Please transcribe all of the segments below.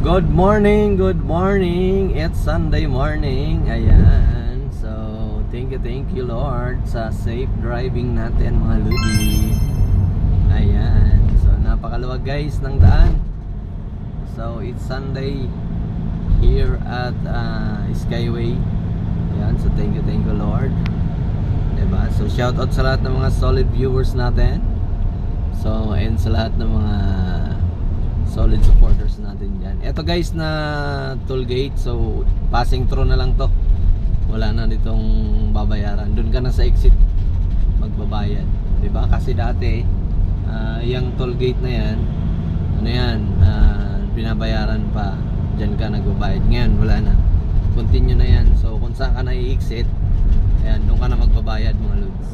Good morning, good morning. It's Sunday morning. Ayan. So, thank you, thank you Lord sa safe driving natin mga ludi. Ayan. So, napakaluwag guys ng daan. So, it's Sunday here at uh, Skyway. Ayan. So, thank you, thank you Lord. Diba? So, shout out sa lahat ng mga solid viewers natin. So, and sa lahat ng mga solid supporters natin dyan. Ito guys na toll gate. So, passing through na lang to. Wala na ditong babayaran. Doon ka na sa exit magbabayad. 'Di ba Kasi dati, ah, yung toll gate na yan, ano yan, ah, binabayaran pa. Diyan ka nagbabayad. Ngayon, wala na. Continue na yan. So, kung saan ka na i-exit, ayan, doon ka na magbabayad mga lods.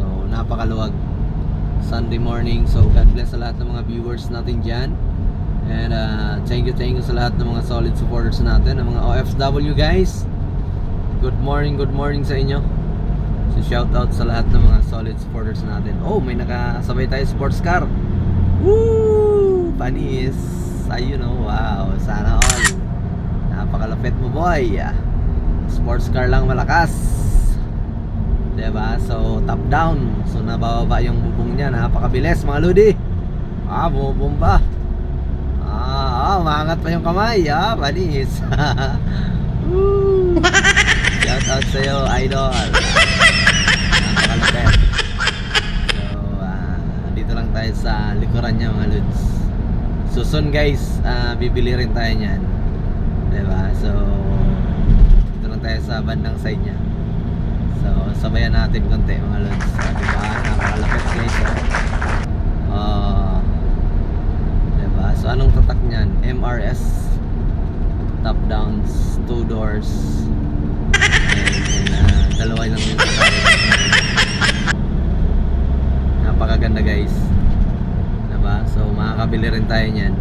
So, napakaluwag. Sunday morning. So, God bless sa lahat ng mga viewers natin dyan. And uh, thank you, thank you sa lahat ng mga solid supporters natin, ng mga OFW guys. Good morning, good morning sa inyo. So, shout out sa lahat ng mga solid supporters natin. Oh, may nakasabay tayo sports car. Woo! Panis. Ayun oh, wow. Sana all. Napakalapit mo boy. Sports car lang malakas. 'Di ba? So top down. So nabababa yung bubong niya, napakabilis mga lodi. Ah, bumubomba. Ah, ah, umangat pa yung kamay, ah, panis. Shout out sa iyo, idol. So, ah, dito lang tayo sa likuran niya mga lods. So soon guys, ah, bibili rin tayo niyan. 'Di ba? So dito lang tayo sa bandang side niya. So, sabayan natin konti mga lods. So, diba? Napakalapit guys. Oh. Uh, diba? So, anong tatak niyan? MRS. Top downs. Two doors. And, and uh, lang yung. Napakaganda guys. Diba? So, makakabili rin tayo niyan.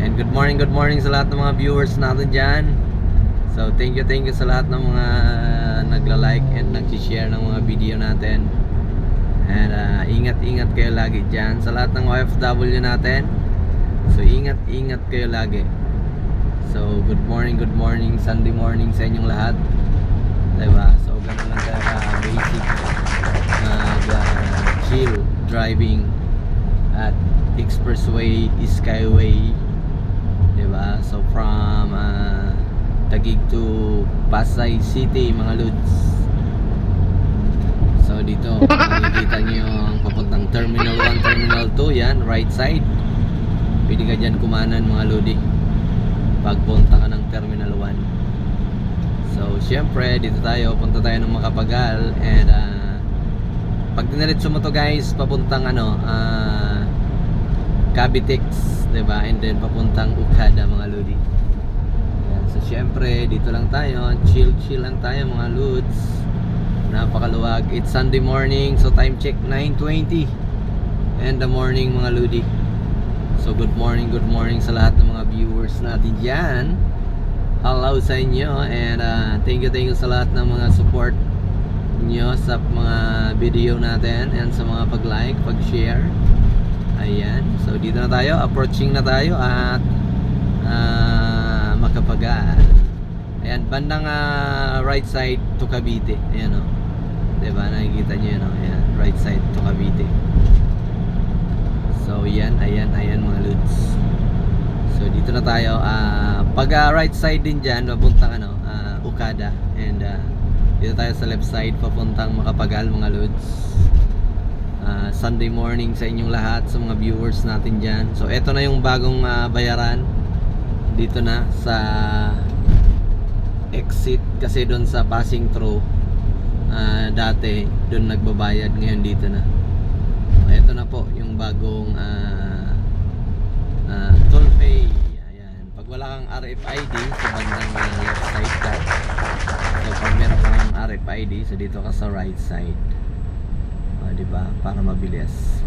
And good morning, good morning sa lahat ng mga viewers natin dyan. So thank you, thank you sa lahat ng mga nagla-like and nag-share ng mga video natin. And uh, ingat-ingat kayo lagi dyan sa lahat ng OFW natin. So ingat-ingat kayo lagi. So good morning, good morning, Sunday morning sa inyong lahat. Diba? So ganun lang tayo ka basic nag uh, chill driving at Expressway, Skyway. Diba? So from uh, Taguig to Pasay City mga lods. So dito makikita nyo yung papuntang Terminal 1, Terminal 2 yan, right side. Pwede ka dyan kumanan mga lodi pagpunta ka ng Terminal 1 so syempre dito tayo punta tayo ng Makapagal and uh, pag diniretso mo to guys papuntang ano uh, Cavitex diba? And then papuntang Ukada mga lodi so syempre dito lang tayo. Chill chill lang tayo mga lods napakaluwag. It's Sunday morning so time check 9.20 and the morning mga lodi so good morning good morning sa lahat ng mga viewers natin dyan. Hello sa inyo and uh, thank you thank you sa lahat ng mga support nyo sa mga video natin and sa mga pag like pag share ayan. So dito na tayo. Approaching na tayo at ah, makapagal ayan bandang ah, right side to Cavite. Ayan o diba? Nakikita nyo yun o ayan right side to Cavite. So yan ayan ayan mga lods. So dito na tayo. Ah, pag ah, right side din dyan papuntang ano ah, Ukada. And ah, dito tayo sa left side papuntang Makapagal mga lods. Ah, Sunday morning sa inyong lahat sa mga viewers natin dyan. So eto na yung bagong ah, bayaran dito na sa exit kasi doon sa passing through ah, dati doon nagbabayad ngayon dito na. Eto na po yung bagong ah, ah, toll pay. Ayan. Pag wala kang RFID sa bandang ah, left side ka so pag meron kang RFID so dito ka sa right side. O, di ba? Para mabilis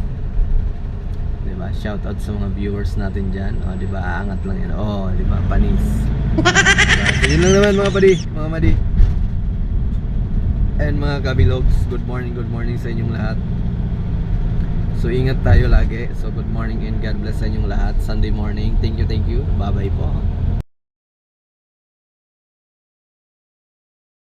di ba shout out sa mga viewers natin diyan o di ba aangat lang yan oh di ba panis diba? so lang naman mga padi mga madi and mga kabilogs good morning good morning sa inyong lahat So ingat tayo lagi. So good morning and God bless sa inyong lahat. Sunday morning. Thank you, thank you. Bye-bye po.